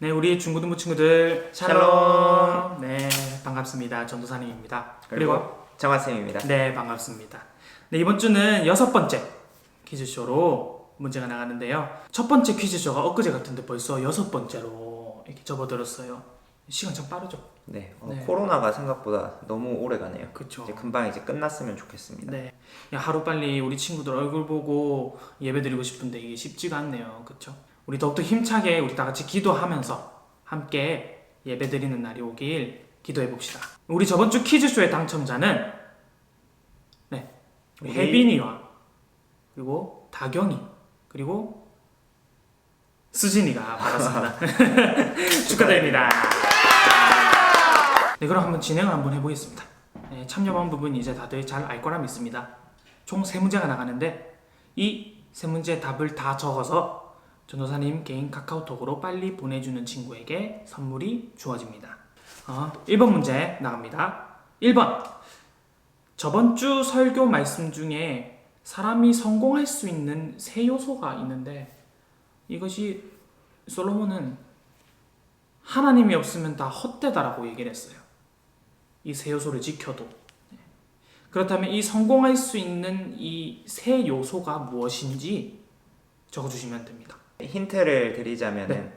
네, 우리 중고등부 친구들 샬롬. 네, 반갑습니다. 전도사님입니다. 그리고, 그리고 정화쌤입니다. 네, 반갑습니다. 네, 이번 주는 여섯 번째 퀴즈쇼로 문제가 나가는데요. 첫 번째 퀴즈쇼가 엊그제 같은데 벌써 여섯 번째로 이렇게 접어들었어요. 시간 참 빠르죠? 네, 어, 네. 코로나가 생각보다 너무 오래 가네요. 그쵸. 이제 금방 이제 끝났으면 좋겠습니다. 네. 야, 하루 빨리 우리 친구들 얼굴 보고 예배 드리고 싶은데 이게 쉽지가 않네요. 그쵸? 우리 더욱더 힘차게 우리 다 같이 기도하면서 함께 예배 드리는 날이 오길 기도해 봅시다. 우리 저번 주 퀴즈쇼의 당첨자는 네. 우리 혜빈이와 그리고 다경이 그리고 수진이가 받았습니다. 축하드립니다. 네, 그럼 한번 진행을 한번 해보겠습니다. 네, 참여한 부분 이제 다들 잘 알 거라 믿습니다. 총세 문제가 나가는데 이세 문제 답을 다 적어서 전도사님 개인 카카오톡으로 빨리 보내주는 친구에게 선물이 주어집니다. 어, 1번 문제 나갑니다. 1번 저번 주 설교 말씀 중에 사람이 성공할 수 있는 세 요소가 있는데 이것이 솔로몬은 하나님이 없으면 다 헛되다라고 얘기를 했어요. 이 세 요소를 지켜도. 네. 그렇다면 이 성공할 수 있는 이 세 요소가 무엇인지 적어주시면 됩니다. 힌트를 드리자면은 네.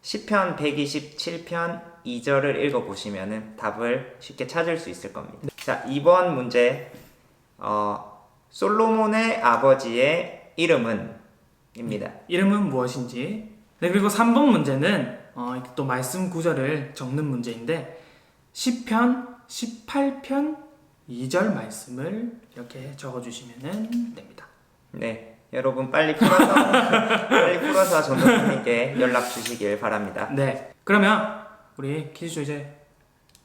시편 127편 2절을 읽어 보시면은 답을 쉽게 찾을 수 있을 겁니다. 네. 자, 2번 문제. 어, 솔로몬의 아버지의 이름은 입니다. 이름은 무엇인지. 네, 그리고 3번 문제는 어, 또 말씀 구절을 적는 문제인데 10편, 18편 2절 말씀을 이렇게 적어 주시면 됩니다. 네. 여러분 빨리 풀어서 풀어서 전도사님께 연락 주시길 바랍니다. 네, 그러면 우리 퀴즈쇼 이제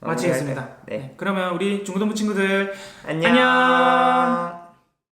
마치겠습니다. 네. 네, 그러면 우리 중고등부 친구들 안녕. 안녕.